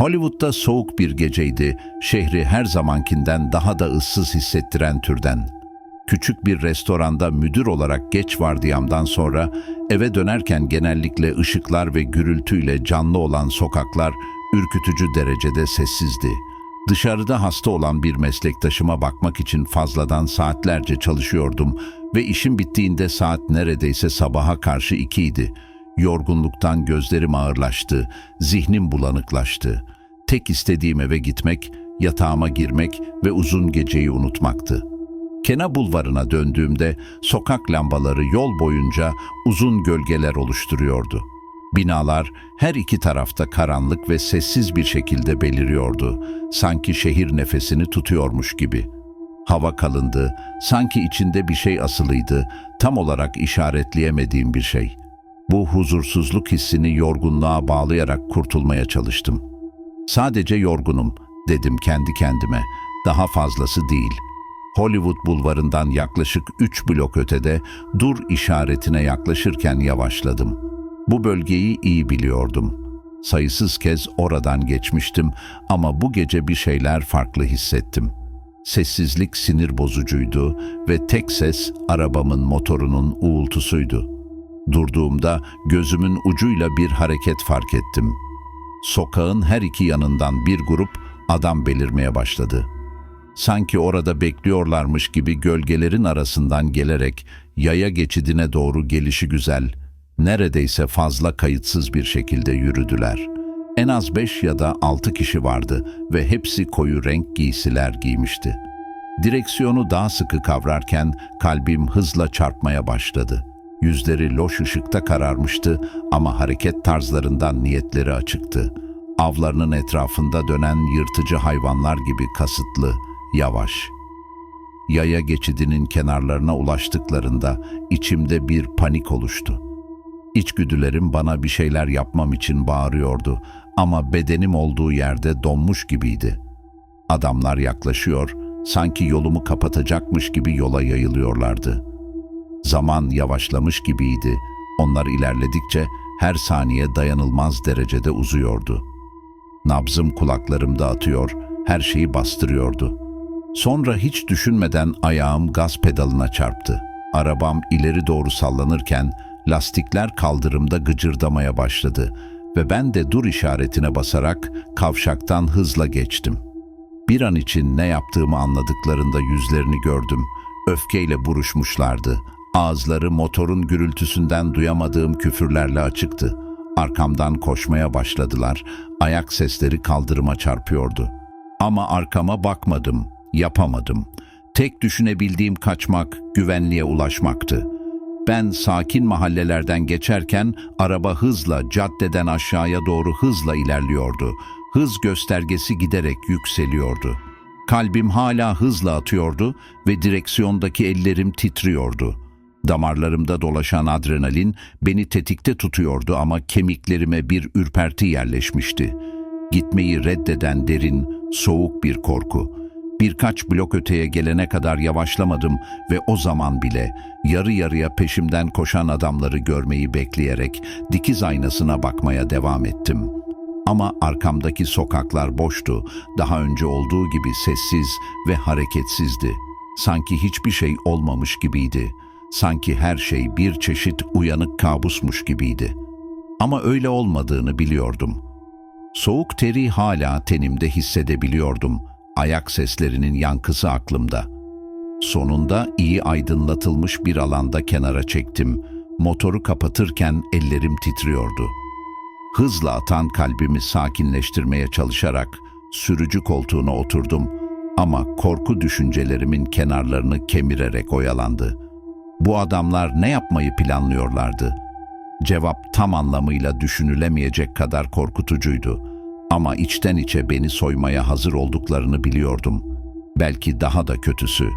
Hollywood'da soğuk bir geceydi, şehri her zamankinden daha da ıssız hissettiren türden. Küçük bir restoranda müdür olarak geç vardiyamdan sonra eve dönerken genellikle ışıklar ve gürültüyle canlı olan sokaklar ürkütücü derecede sessizdi. Dışarıda hasta olan bir meslektaşıma bakmak için fazladan saatlerce çalışıyordum ve işim bittiğinde saat neredeyse sabaha karşı ikiydi. Yorgunluktan gözlerim ağırlaştı, zihnim bulanıklaştı. Tek istediğim eve gitmek, yatağıma girmek ve uzun geceyi unutmaktı. Kena bulvarına döndüğümde sokak lambaları yol boyunca uzun gölgeler oluşturuyordu. Binalar her iki tarafta karanlık ve sessiz bir şekilde beliriyordu. Sanki şehir nefesini tutuyormuş gibi. Hava kalındı, sanki içinde bir şey asılıydı, tam olarak işaretleyemediğim bir şey. Bu huzursuzluk hissini yorgunluğa bağlayarak kurtulmaya çalıştım. Sadece yorgunum, dedim kendi kendime. Daha fazlası değil. Hollywood bulvarından yaklaşık üç blok ötede dur işaretine yaklaşırken yavaşladım. Bu bölgeyi iyi biliyordum. Sayısız kez oradan geçmiştim ama bu gece bir şeyler farklı hissettim. Sessizlik sinir bozucuydu ve tek ses arabamın motorunun uğultusuydu. Durduğumda gözümün ucuyla bir hareket fark ettim. Sokağın her iki yanından bir grup adam belirmeye başladı. Sanki orada bekliyorlarmış gibi gölgelerin arasından gelerek yaya geçidine doğru gelişi güzel, neredeyse fazla kayıtsız bir şekilde yürüdüler. En az beş ya da altı kişi vardı ve hepsi koyu renk giysiler giymişti. Direksiyonu daha sıkı kavrarken kalbim hızla çarpmaya başladı. Yüzleri loş ışıkta kararmıştı ama hareket tarzlarından niyetleri açıktı. Avlarının etrafında dönen yırtıcı hayvanlar gibi kasıtlı, yavaş. Yaya geçidinin kenarlarına ulaştıklarında içimde bir panik oluştu. İçgüdülerim bana bir şeyler yapmam için bağırıyordu ama bedenim olduğu yerde donmuş gibiydi. Adamlar yaklaşıyor, sanki yolumu kapatacakmış gibi yola yayılıyorlardı. Zaman yavaşlamış gibiydi. Onlar ilerledikçe her saniye dayanılmaz derecede uzuyordu. Nabzım kulaklarımda atıyor, her şeyi bastırıyordu. Sonra hiç düşünmeden ayağım gaz pedalına çarptı. Arabam ileri doğru sallanırken lastikler kaldırımda gıcırdamaya başladı ve ben de dur işaretine basarak kavşaktan hızla geçtim. Bir an için ne yaptığımı anladıklarında yüzlerini gördüm. Öfkeyle buruşmuşlardı. Ağızları motorun gürültüsünden duyamadığım küfürlerle açıktı. Arkamdan koşmaya başladılar. Ayak sesleri kaldırıma çarpıyordu. Ama arkama bakmadım, yapamadım. Tek düşünebildiğim kaçmak, güvenliğe ulaşmaktı. Ben sakin mahallelerden geçerken araba hızla caddeden aşağıya doğru hızla ilerliyordu. Hız göstergesi giderek yükseliyordu. Kalbim hala hızla atıyordu ve direksiyondaki ellerim titriyordu. Damarlarımda dolaşan adrenalin beni tetikte tutuyordu ama kemiklerime bir ürperti yerleşmişti. Gitmeyi reddeden derin, soğuk bir korku. Birkaç blok öteye gelene kadar yavaşlamadım ve o zaman bile yarı yarıya peşimden koşan adamları görmeyi bekleyerek dikiz aynasına bakmaya devam ettim. Ama arkamdaki sokaklar boştu, daha önce olduğu gibi sessiz ve hareketsizdi. Sanki hiçbir şey olmamış gibiydi. Sanki her şey bir çeşit uyanık kabusmuş gibiydi. Ama öyle olmadığını biliyordum. Soğuk teri hala tenimde hissedebiliyordum. Ayak seslerinin yankısı aklımda. Sonunda iyi aydınlatılmış bir alanda kenara çektim. Motoru kapatırken ellerim titriyordu. Hızla atan kalbimi sakinleştirmeye çalışarak sürücü koltuğuna oturdum ama korku düşüncelerimin kenarlarını kemirerek oyalandı. Bu adamlar ne yapmayı planlıyorlardı? Cevap tam anlamıyla düşünülemeyecek kadar korkutucuydu. Ama içten içe beni soymaya hazır olduklarını biliyordum. Belki daha da kötüsü.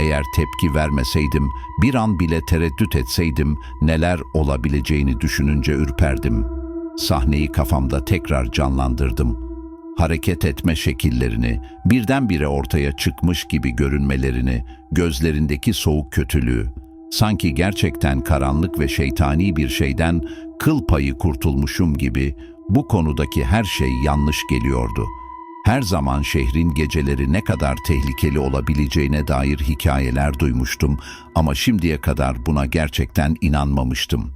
Eğer tepki vermeseydim, bir an bile tereddüt etseydim neler olabileceğini düşününce ürperdim. Sahneyi kafamda tekrar canlandırdım. Hareket etme şekillerini, birdenbire ortaya çıkmış gibi görünmelerini, gözlerindeki soğuk kötülüğü, sanki gerçekten karanlık ve şeytani bir şeyden kıl payı kurtulmuşum gibi Bu konudaki her şey yanlış geliyordu. Her zaman şehrin geceleri ne kadar tehlikeli olabileceğine dair hikayeler duymuştum ama şimdiye kadar buna gerçekten inanmamıştım.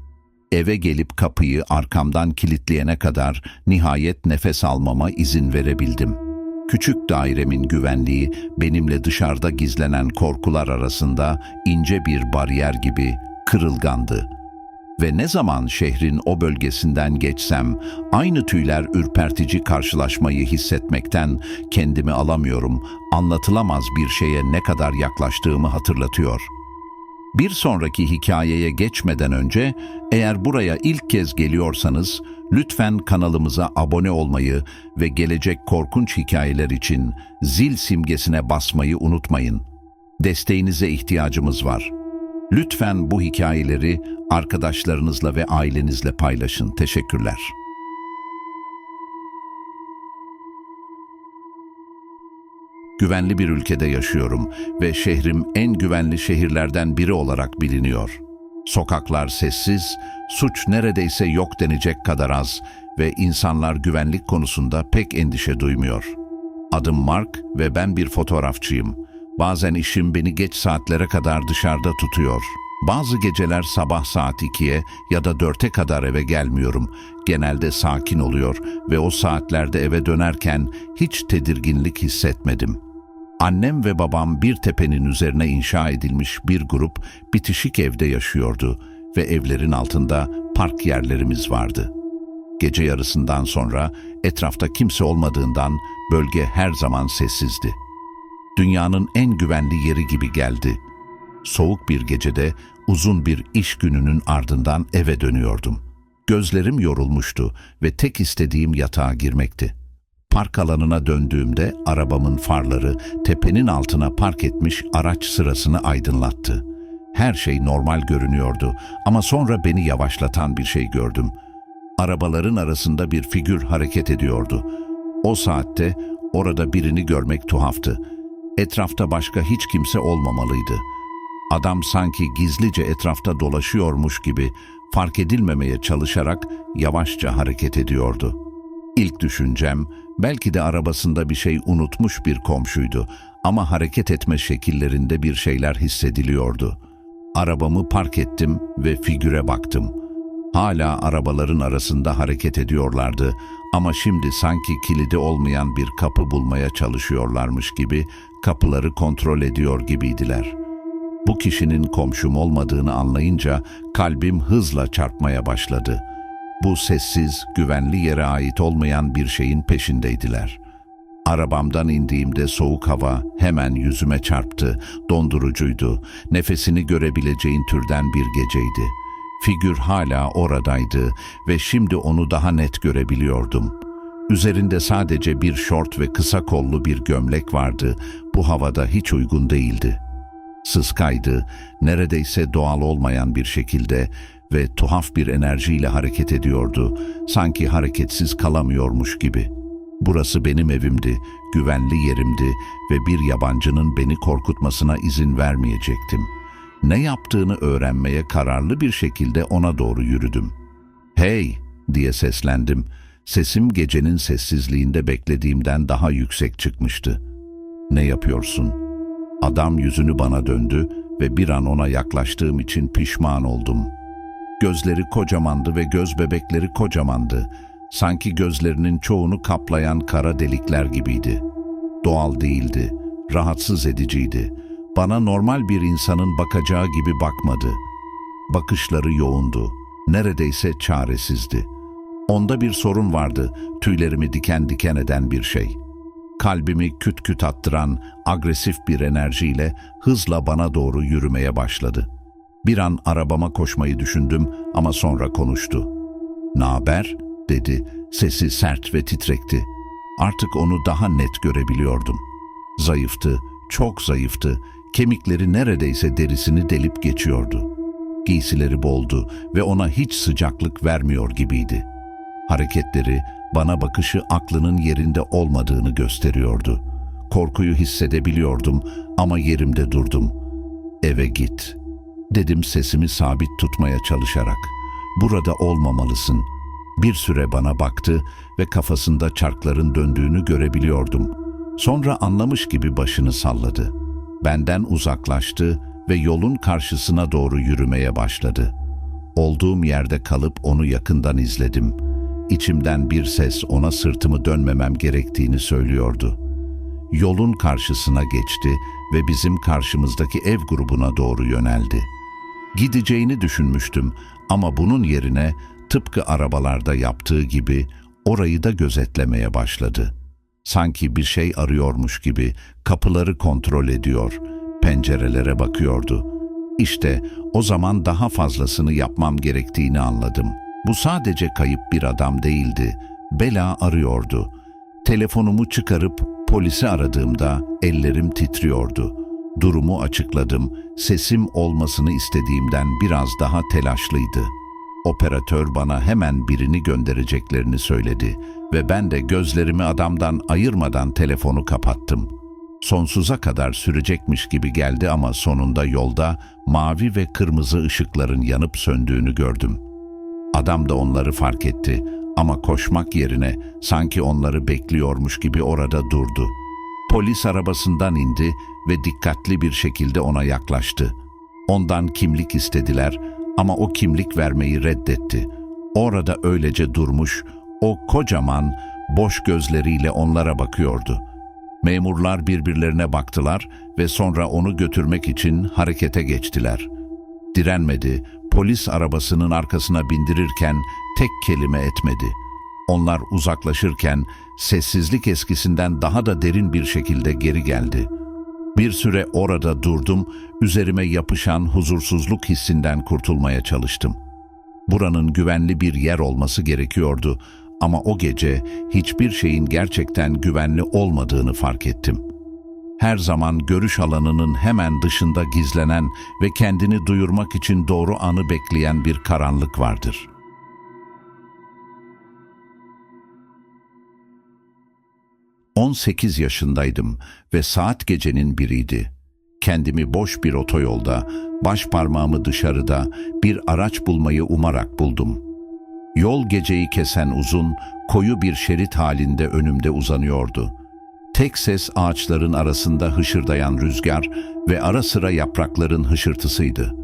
Eve gelip kapıyı arkamdan kilitleyene kadar nihayet nefes almama izin verebildim. Küçük dairemin güvenliği benimle dışarıda gizlenen korkular arasında ince bir bariyer gibi kırılgandı. Ve ne zaman şehrin o bölgesinden geçsem, aynı tüyler ürpertici karşılaşmayı hissetmekten kendimi alamıyorum, anlatılamaz bir şeye ne kadar yaklaştığımı hatırlatıyor. Bir sonraki hikayeye geçmeden önce, eğer buraya ilk kez geliyorsanız, lütfen kanalımıza abone olmayı ve gelecek korkunç hikayeler için zil simgesine basmayı unutmayın. Desteğinize ihtiyacımız var. Lütfen bu hikayeleri arkadaşlarınızla ve ailenizle paylaşın. Teşekkürler. Güvenli bir ülkede yaşıyorum ve şehrim en güvenli şehirlerden biri olarak biliniyor. Sokaklar sessiz, suç neredeyse yok denecek kadar az ve insanlar güvenlik konusunda pek endişe duymuyor. Adım Mark ve ben bir fotoğrafçıyım. Bazen işim beni geç saatlere kadar dışarıda tutuyor. Bazı geceler sabah saat 2'ye ya da 4'e kadar eve gelmiyorum. Genelde sakin oluyor ve o saatlerde eve dönerken hiç tedirginlik hissetmedim. Annem ve babam bir tepenin üzerine inşa edilmiş bir grup bitişik evde yaşıyordu ve evlerin altında park yerlerimiz vardı. Gece yarısından sonra etrafta kimse olmadığından bölge her zaman sessizdi. Dünyanın en güvenli yeri gibi geldi. Soğuk bir gecede uzun bir iş gününün ardından eve dönüyordum. Gözlerim yorulmuştu ve tek istediğim yatağa girmekti. Park alanına döndüğümde arabamın farları tepenin altına park etmiş araç sırasını aydınlattı. Her şey normal görünüyordu ama sonra beni yavaşlatan bir şey gördüm. Arabaların arasında bir figür hareket ediyordu. O saatte orada birini görmek tuhaftı. Etrafta başka hiç kimse olmamalıydı. Adam sanki gizlice etrafta dolaşıyormuş gibi fark edilmemeye çalışarak yavaşça hareket ediyordu. İlk düşüncem belki de arabasında bir şey unutmuş bir komşuydu ama hareket etme şekillerinde bir şeyler hissediliyordu. Arabamı park ettim ve figüre baktım. Hala arabaların arasında hareket ediyorlardı ama şimdi sanki kilidi olmayan bir kapı bulmaya çalışıyorlarmış gibi kapıları kontrol ediyor gibiydiler. Bu kişinin komşum olmadığını anlayınca kalbim hızla çarpmaya başladı. Bu sessiz, güvenli yere ait olmayan bir şeyin peşindeydiler. Arabamdan indiğimde soğuk hava hemen yüzüme çarptı, dondurucuydu. Nefesini görebileceğin türden bir geceydi. Figür hala oradaydı ve şimdi onu daha net görebiliyordum. Üzerinde sadece bir şort ve kısa kollu bir gömlek vardı. Bu havada hiç uygun değildi. Sıskaydı, neredeyse doğal olmayan bir şekilde ve tuhaf bir enerjiyle hareket ediyordu. Sanki hareketsiz kalamıyormuş gibi. Burası benim evimdi, güvenli yerimdi ve bir yabancının beni korkutmasına izin vermeyecektim. Ne yaptığını öğrenmeye kararlı bir şekilde ona doğru yürüdüm. ''Hey!'' diye seslendim. Sesim gecenin sessizliğinde beklediğimden daha yüksek çıkmıştı. ''Ne yapıyorsun?'' Adam yüzünü bana döndü ve bir an ona yaklaştığım için pişman oldum. Gözleri kocamandı ve göz bebekleri kocamandı. Sanki gözlerinin çoğunu kaplayan kara delikler gibiydi. Doğal değildi, rahatsız ediciydi. Bana normal bir insanın bakacağı gibi bakmadı. Bakışları yoğundu, neredeyse çaresizdi. Onda bir sorun vardı, tüylerimi diken diken eden bir şey.'' kalbimi küt küt attıran agresif bir enerjiyle hızla bana doğru yürümeye başladı. Bir an arabama koşmayı düşündüm ama sonra konuştu. "Naber?" dedi. Sesi sert ve titrekti. Artık onu daha net görebiliyordum. Zayıftı, çok zayıftı. Kemikleri neredeyse derisini delip geçiyordu. Giysileri boldu ve ona hiç sıcaklık vermiyor gibiydi. Hareketleri, bana bakışı aklının yerinde olmadığını gösteriyordu. Korkuyu hissedebiliyordum ama yerimde durdum. Eve git. Dedim sesimi sabit tutmaya çalışarak. Burada olmamalısın. Bir süre bana baktı ve kafasında çarkların döndüğünü görebiliyordum. Sonra anlamış gibi başını salladı. Benden uzaklaştı ve yolun karşısına doğru yürümeye başladı. Olduğum yerde kalıp onu yakından izledim. İçimden bir ses ona sırtımı dönmemem gerektiğini söylüyordu. Yolun karşısına geçti ve bizim karşımızdaki ev grubuna doğru yöneldi. Gideceğini düşünmüştüm ama bunun yerine tıpkı arabalarda yaptığı gibi orayı da gözetlemeye başladı. Sanki bir şey arıyormuş gibi kapıları kontrol ediyor, pencerelere bakıyordu. İşte o zaman daha fazlasını yapmam gerektiğini anladım. Bu sadece kayıp bir adam değildi, bela arıyordu. Telefonumu çıkarıp polisi aradığımda ellerim titriyordu. Durumu açıkladım, sesim olmasını istediğimden biraz daha telaşlıydı. Operatör bana hemen birini göndereceklerini söyledi ve ben de gözlerimi adamdan ayırmadan telefonu kapattım. Sonsuza kadar sürecekmiş gibi geldi ama sonunda yolda mavi ve kırmızı ışıkların yanıp söndüğünü gördüm. Adam da onları fark etti ama koşmak yerine sanki onları bekliyormuş gibi orada durdu. Polis arabasından indi ve dikkatli bir şekilde ona yaklaştı. Ondan kimlik istediler ama o kimlik vermeyi reddetti. Orada öylece durmuş, o kocaman, boş gözleriyle onlara bakıyordu. Memurlar birbirlerine baktılar ve sonra onu götürmek için harekete geçtiler. Direnmedi, polis arabasının arkasına bindirirken tek kelime etmedi. Onlar uzaklaşırken sessizlik eskisinden daha da derin bir şekilde geri geldi. Bir süre orada durdum, üzerime yapışan huzursuzluk hissinden kurtulmaya çalıştım. Buranın güvenli bir yer olması gerekiyordu ama o gece hiçbir şeyin gerçekten güvenli olmadığını fark ettim. Her zaman görüş alanının hemen dışında gizlenen ve kendini duyurmak için doğru anı bekleyen bir karanlık vardır. ...18 yaşındaydım ve saat gecenin biriydi. Kendimi boş bir otoyolda, baş parmağımı dışarıda bir araç bulmayı umarak buldum. Yol geceyi kesen uzun, koyu bir şerit halinde önümde uzanıyordu. Tek ses ağaçların arasında hışırdayan rüzgar ve ara sıra yaprakların hışırtısıydı.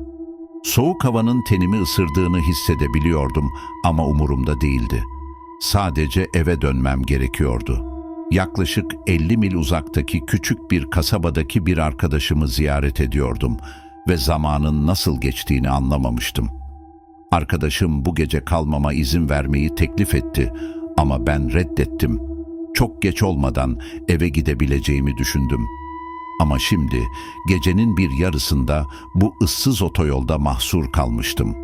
Soğuk havanın tenimi ısırdığını hissedebiliyordum ama umurumda değildi. Sadece eve dönmem gerekiyordu. Yaklaşık 50 mil uzaktaki küçük bir kasabadaki bir arkadaşımı ziyaret ediyordum ve zamanın nasıl geçtiğini anlamamıştım. Arkadaşım bu gece kalmama izin vermeyi teklif etti ama ben reddettim. Çok geç olmadan eve gidebileceğimi düşündüm. Ama şimdi gecenin bir yarısında bu ıssız otoyolda mahsur kalmıştım.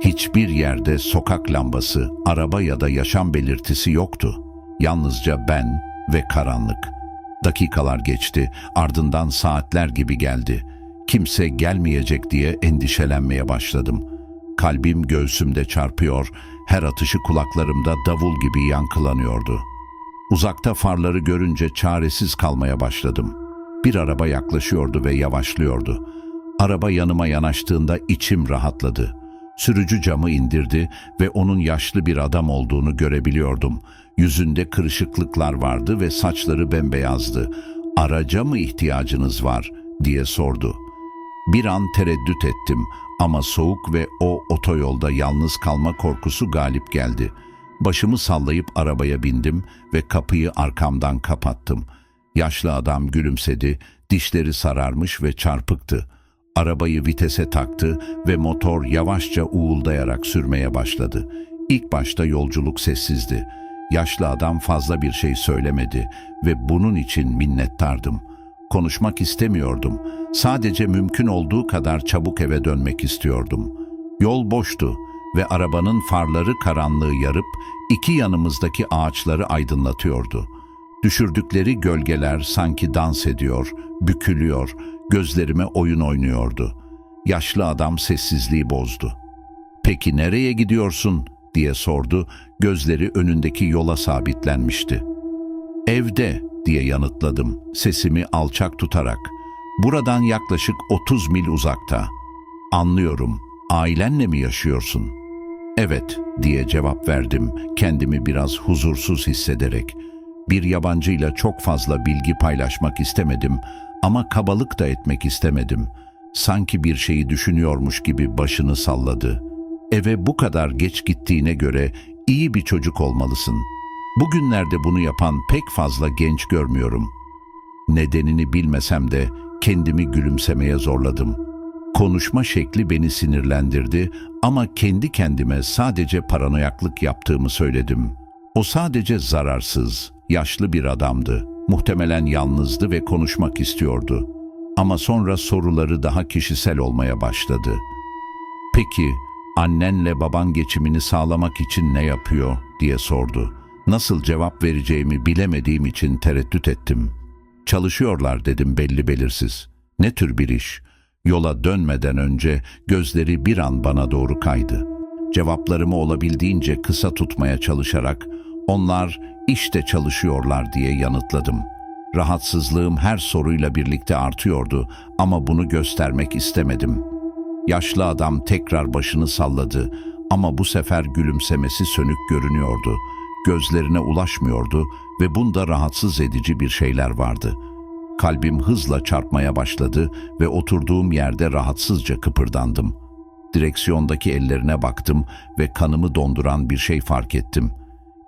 Hiçbir yerde sokak lambası, araba ya da yaşam belirtisi yoktu. Yalnızca ben ve karanlık. Dakikalar geçti, ardından saatler gibi geldi. Kimse gelmeyecek diye endişelenmeye başladım. Kalbim göğsümde çarpıyor, her atışı kulaklarımda davul gibi yankılanıyordu. Uzakta farları görünce çaresiz kalmaya başladım. Bir araba yaklaşıyordu ve yavaşlıyordu. Araba yanıma yanaştığında içim rahatladı. Sürücü camı indirdi ve onun yaşlı bir adam olduğunu görebiliyordum. Yüzünde kırışıklıklar vardı ve saçları bembeyazdı. Araca mı ihtiyacınız var diye sordu. Bir an tereddüt ettim ama soğuk ve o otoyolda yalnız kalma korkusu galip geldi. Başımı sallayıp arabaya bindim ve kapıyı arkamdan kapattım. Yaşlı adam gülümsedi, dişleri sararmış ve çarpıktı. Arabayı vitese taktı ve motor yavaşça uğuldayarak sürmeye başladı. İlk başta yolculuk sessizdi. Yaşlı adam fazla bir şey söylemedi ve bunun için minnettardım. Konuşmak istemiyordum. Sadece mümkün olduğu kadar çabuk eve dönmek istiyordum. Yol boştu ve arabanın farları karanlığı yarıp iki yanımızdaki ağaçları aydınlatıyordu. Düşürdükleri gölgeler sanki dans ediyor, bükülüyor, gözlerime oyun oynuyordu. Yaşlı adam sessizliği bozdu. "Peki nereye gidiyorsun?" diye sordu. Gözleri önündeki yola sabitlenmişti. "Evde." diye yanıtladım, sesimi alçak tutarak. "Buradan yaklaşık 30 mil uzakta." "Anlıyorum. Ailenle mi yaşıyorsun?" Evet diye cevap verdim kendimi biraz huzursuz hissederek. Bir yabancıyla çok fazla bilgi paylaşmak istemedim ama kabalık da etmek istemedim. Sanki bir şeyi düşünüyormuş gibi başını salladı. Eve bu kadar geç gittiğine göre iyi bir çocuk olmalısın. Bugünlerde bunu yapan pek fazla genç görmüyorum. Nedenini bilmesem de kendimi gülümsemeye zorladım. Konuşma şekli beni sinirlendirdi ama kendi kendime sadece paranoyaklık yaptığımı söyledim. O sadece zararsız, yaşlı bir adamdı. Muhtemelen yalnızdı ve konuşmak istiyordu. Ama sonra soruları daha kişisel olmaya başladı. Peki annenle baban geçimini sağlamak için ne yapıyor diye sordu. Nasıl cevap vereceğimi bilemediğim için tereddüt ettim. Çalışıyorlar dedim belli belirsiz. Ne tür bir iş? Yola dönmeden önce gözleri bir an bana doğru kaydı. Cevaplarımı olabildiğince kısa tutmaya çalışarak onlar işte çalışıyorlar diye yanıtladım. Rahatsızlığım her soruyla birlikte artıyordu ama bunu göstermek istemedim. Yaşlı adam tekrar başını salladı ama bu sefer gülümsemesi sönük görünüyordu. Gözlerine ulaşmıyordu ve bunda rahatsız edici bir şeyler vardı. Kalbim hızla çarpmaya başladı ve oturduğum yerde rahatsızca kıpırdandım. Direksiyondaki ellerine baktım ve kanımı donduran bir şey fark ettim.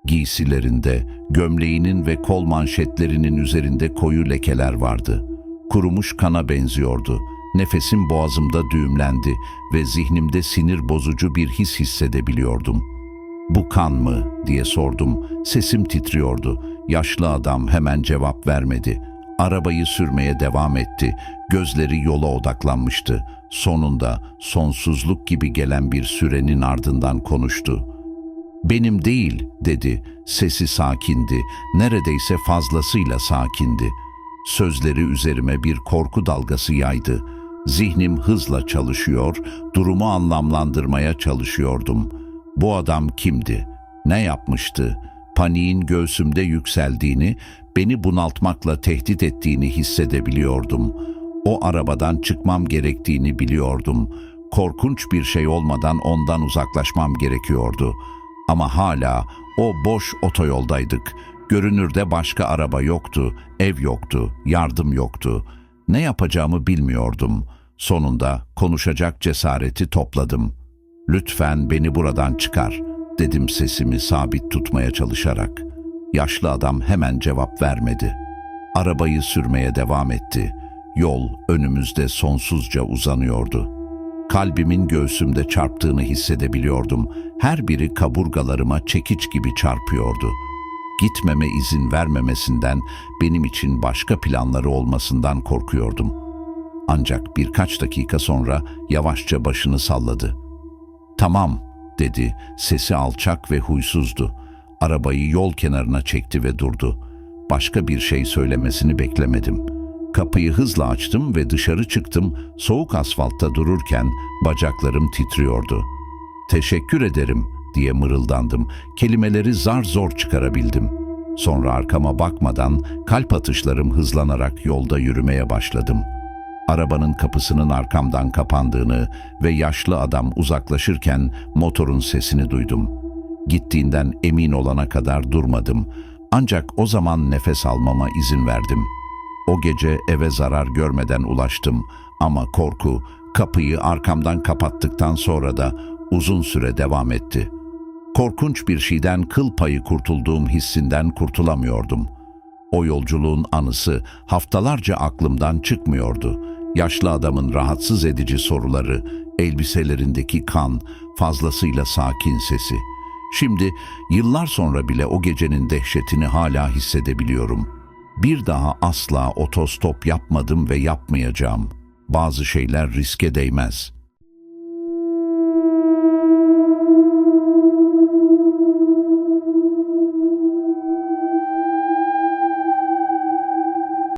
Giysilerinde, gömleğinin ve kol manşetlerinin üzerinde koyu lekeler vardı. Kurumuş kana benziyordu. Nefesim boğazımda düğümlendi ve zihnimde sinir bozucu bir his hissedebiliyordum. Bu kan mı diye sordum. Sesim titriyordu. Yaşlı adam hemen cevap vermedi. Arabayı sürmeye devam etti. Gözleri yola odaklanmıştı. Sonunda sonsuzluk gibi gelen bir sürenin ardından konuştu. Benim değil dedi. Sesi sakindi. Neredeyse fazlasıyla sakindi. Sözleri üzerime bir korku dalgası yaydı. Zihnim hızla çalışıyor, durumu anlamlandırmaya çalışıyordum. Bu adam kimdi? Ne yapmıştı? Paniğin göğsümde yükseldiğini, beni bunaltmakla tehdit ettiğini hissedebiliyordum. O arabadan çıkmam gerektiğini biliyordum. Korkunç bir şey olmadan ondan uzaklaşmam gerekiyordu. Ama hala o boş otoyoldaydık. Görünürde başka araba yoktu, ev yoktu, yardım yoktu. Ne yapacağımı bilmiyordum. Sonunda konuşacak cesareti topladım. Lütfen beni buradan çıkar, dedim sesimi sabit tutmaya çalışarak. Yaşlı adam hemen cevap vermedi. Arabayı sürmeye devam etti. Yol önümüzde sonsuzca uzanıyordu. Kalbimin göğsümde çarptığını hissedebiliyordum. Her biri kaburgalarıma çekiç gibi çarpıyordu. Gitmeme izin vermemesinden, benim için başka planları olmasından korkuyordum. Ancak birkaç dakika sonra yavaşça başını salladı. Tamam, dedi. Sesi alçak ve huysuzdu. Arabayı yol kenarına çekti ve durdu. Başka bir şey söylemesini beklemedim. Kapıyı hızla açtım ve dışarı çıktım. Soğuk asfaltta dururken bacaklarım titriyordu. Teşekkür ederim diye mırıldandım. Kelimeleri zar zor çıkarabildim. Sonra arkama bakmadan kalp atışlarım hızlanarak yolda yürümeye başladım. Arabanın kapısının arkamdan kapandığını ve yaşlı adam uzaklaşırken motorun sesini duydum. Gittiğinden emin olana kadar durmadım. Ancak o zaman nefes almama izin verdim. O gece eve zarar görmeden ulaştım ama korku kapıyı arkamdan kapattıktan sonra da uzun süre devam etti. Korkunç bir şeyden kıl payı kurtulduğum hissinden kurtulamıyordum. O yolculuğun anısı haftalarca aklımdan çıkmıyordu. Yaşlı adamın rahatsız edici soruları, elbiselerindeki kan, fazlasıyla sakin sesi. Şimdi yıllar sonra bile o gecenin dehşetini hala hissedebiliyorum. Bir daha asla otostop yapmadım ve yapmayacağım. Bazı şeyler riske değmez.